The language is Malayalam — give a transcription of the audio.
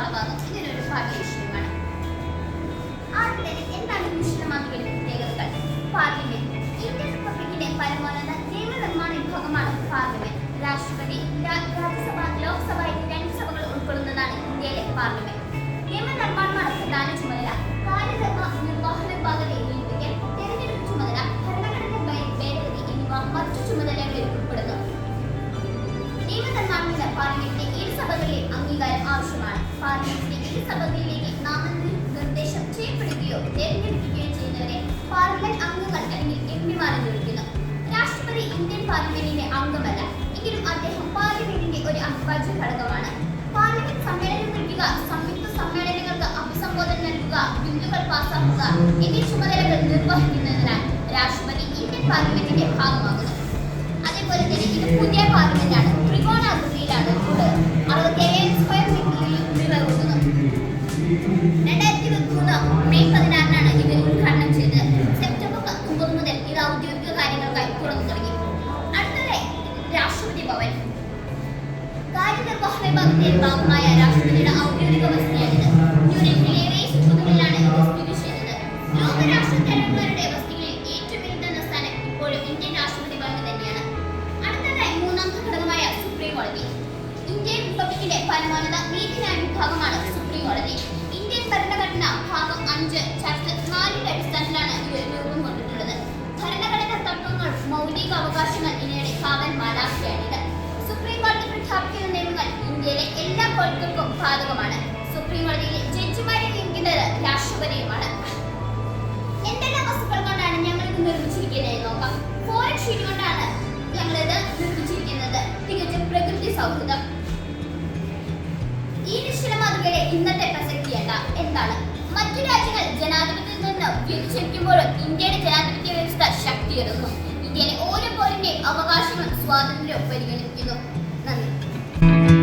ഒരുപാട് ഭാഗം ഇതിന് ഒരുപാട് വിഷയമാണ്. ആദ്യത്തെ എന്താണ് പ്രത്യേകതകൾ പാർലമെന്റ്. ഇന്ത്യൻ റിപ്പബ്ലിക്കിന്റെ പരമോന്നത നിയമനിർമ്മാണ വിഭാഗമാണ് പാർലമെന്റ്. രാഷ്ട്രപതി രാജ്യസഭ ലോക്സഭ എന്നീ സഭകൾ ഉൾക്കൊള്ളുന്നതാണ് ഇന്ത്യയിലെ പാർലമെന്റ്. നിയമനിർമ്മാണമാണ് പ്രധാന ചുമതല. കാര്യധർമ്മ നിർവഹണ വിഭാഗം ഏകീകരിപ്പിക്കൽ തെരഞ്ഞെടുപ്പ് ചുമതല ഭരണഘടന ഭേദഗതി എന്നിവ മറ്റു ചുമതലകളിൽ ഉൾപ്പെടുന്നു. നിയമനിർമ്മാണത്തിന് പാർലമെന്റിന്റെ ഇരു സഭകളിലെയും അംഗീകാരം ചെയ്യുന്നവരെ പാർലമെന്റ് അംഗങ്ങൾ ഇന്ത്യൻ പാർലമെന്റിന്റെ അംഗമല്ല എങ്കിലും പാർലമെന്റിന്റെ ഒരു ഘടകമാണ് പാർലമെന്റ് സമ്മേളനങ്ങൾക്ക് അഭിസംബോധന നൽകുക ചുമതലകൾ നിർവഹിക്കുന്നതിനാൽ രാഷ്ട്രപതി ഇന്ത്യൻ പാർലമെന്റിന്റെ ഭാഗമാകുന്നു. അതേപോലെ തന്നെ ഇത് പുതിയ പാർലമെന്റാണ്. രണ്ടായിരത്തി മൂന്ന് മെയ് പതിനാറിനാണ് ഇത് ഉദ്ഘാടനം ചെയ്തത്. മുതൽ ഇത് ഔദ്യോഗിക കാര്യങ്ങൾക്കായി തുറന്നു തുടങ്ങി. രാഷ്ട്രപതി ഭവൻ. കാര്യനിർവഹണ വിഭാഗത്തിന്റെ ഭാഗമായ രാഷ്ട്രപതിയുടെ ഔദ്യോഗിക വസതിയാണിത്. ന്യൂഡൽഹിയിലെ റേസ് ചുമതലയിലാണ് ഇത് സ്ഥിതി ചെയ്യുന്നത്. ലോകരാഷ്ട്ര തലവന്മാരുടെ വസതികളിൽ ഏറ്റവും വലുതെന്ന സ്ഥാനം ഇന്ത്യൻ രാഷ്ട്രപതി ഭവന് അടുത്തതായി മൂന്നാമത്തെ ഘടകമായ സുപ്രീം കോടതി. ഇന്ത്യൻ റിപ്പബ്ലിക്കിന്റെ പരമോന്നത നീതിന്യായ വിഭാഗമാണ് സുപ്രീം കോടതി. മൗലിക അവകാശങ്ങൾ എന്നിവയുടെ കാവൽ മാലാഖിയാണിത് സുപ്രീം കോടതി പ്രഖ്യാപിക്കുന്ന നിയമങ്ങൾ ഇന്ത്യയിലെ എല്ലാ കോടതികൾക്കും ബാധകമാണ്. സുപ്രീം കോടതിയിലെ ജഡ്ജിമാരെ നിയമിക്കുന്നത് രാഷ്ട്രപതിയുമാണ്. എന്തെല്ലാം വസ്തുക്കൾ കൊണ്ടാണ് ഞങ്ങൾ ഇത് നിർമ്മിച്ചിരിക്കുന്നത് നോക്കാം. ഫോറിൻ ഷീറ്റ് കൊണ്ടാണ് ഞങ്ങൾ ഇത് നിർമ്മിച്ചിരിക്കുന്നത്. തികച്ചും പ്രകൃതി സൗഹൃദം. ഈ നിശ്ചല മാതൃകയുടെ ഇന്നത്തെ പ്രസക്തി എന്താ എന്താണ്? മറ്റു രാജ്യങ്ങൾ ജനാധിപത്യത്തിൽ നിന്ന് വ്യതിചരിക്കുമ്പോഴും ഇന്ത്യയുടെ ജനാധിപത്യ വ്യവസ്ഥ ശക്തിയേറുന്നു. ഇന്ത്യയിലെ അവകാശങ്ങൾ സ്വാതന്ത്ര്യം പരിഗണിക്കുന്നു. നന്ദി.